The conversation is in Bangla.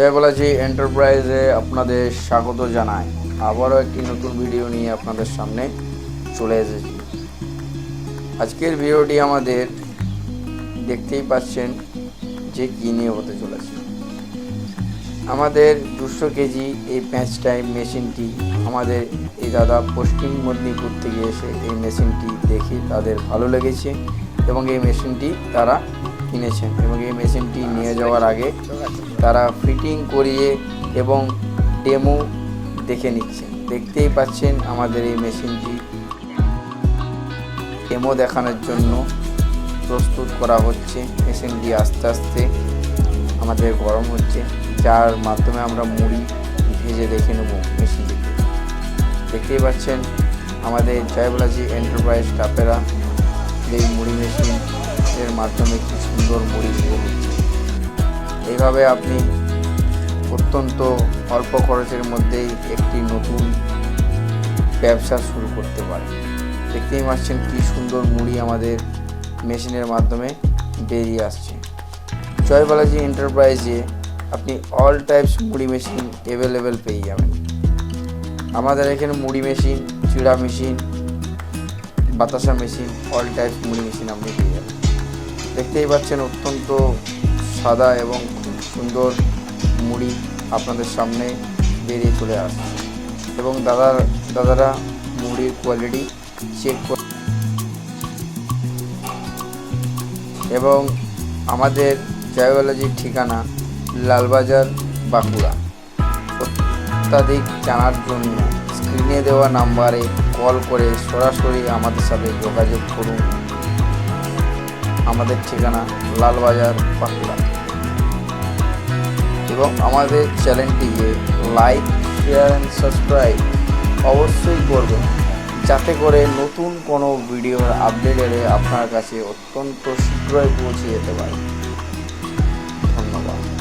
জয় বালাজি এন্টারপ্রাইজে আপনাদের স্বাগত জানাই। আবারও একটি নতুন ভিডিও নিয়ে আপনাদের সামনে চলে এসেছি। আজকের ভিডিওটি আমাদের দেখতেই পাচ্ছেন যে কী নিয়ে হতে চলেছে। আমাদের দুশো কেজি এই প্যাঁচ টাইম মেশিনটি আমাদের এই দাদা পশ্চিম মেদিনীপুর থেকে এসে এই মেশিনটি দেখে তাদের ভালো লেগেছে এবং এই মেশিনটি তারা কিনেছেন এবং এই মেশিনটি নিয়ে যাওয়ার আগে তারা ফিটিং করিয়ে এবং ডেমো দেখে নিচ্ছেন দেখতেই পাচ্ছেন আমাদের এই মেশিনটি। ডেমো দেখানোর জন্য প্রস্তুত করা হচ্ছে। মেশিনটি আস্তে আস্তে আমাদের গরম হচ্ছে, যার মাধ্যমে আমরা মুড়ি ভেজে দেখে নেব মেশিনটিতে দেখতেই পাচ্ছেন আমাদের জয়বলাজি এন্টারপ্রাইজ স্টাফেরা এই মুড়ি মেশিন এর মাধ্যমে কি সুন্দর মুড়ি ভেজে নিচ্ছে এইভাবে আপনি অত্যন্ত অল্প খরচের মধ্যেই একটি নতুন ব্যবসা শুরু করতে পারেন। দেখতেই পাচ্ছেন কি সুন্দর মুড়ি আমাদের মেশিনের মাধ্যমে বেরিয়ে আসছে। জয় বালাজি এন্টারপ্রাইজে আপনি অল টাইপস মুড়ি মেশিন অ্যাভেলেবেল পেয়ে যাবেন। আমাদের এখানে মুড়ি মেশিন, চিড়া মেশিন, বাতাসা মেশিন অল টাইপস মুড়ি মেশিন আপনি পেয়ে যাবেন। দেখতেই পাচ্ছেন অত্যন্ত সাদা এবং সুন্দর মুড়ি আপনাদের সামনে বেরিয়ে চলে আসছে। এবং দাদার, দাদারা মুড়ির কোয়ালিটি চেক করে এবং আমাদের জয়বালাজির ঠিকানা লালবাজার বাঁকুড়া। অত্যাধিক জানার জন্য স্ক্রিনে দেওয়া নাম্বারে কল করে সরাসরি আমাদের সাথে যোগাযোগ করুন। আমাদের ঠিকানা লালবাজার বাঁকুড়া। এবং আমাদের চ্যানেলটিকে লাইক, শেয়ার অ্যান্ড সাবস্ক্রাইব অবশ্যই করবেন। যাতে করে নতুন কোনো ভিডিওর আপডেট এলে আপনার কাছে অত্যন্ত শীঘ্রই পৌঁছে যেতে পারে। ধন্যবাদ।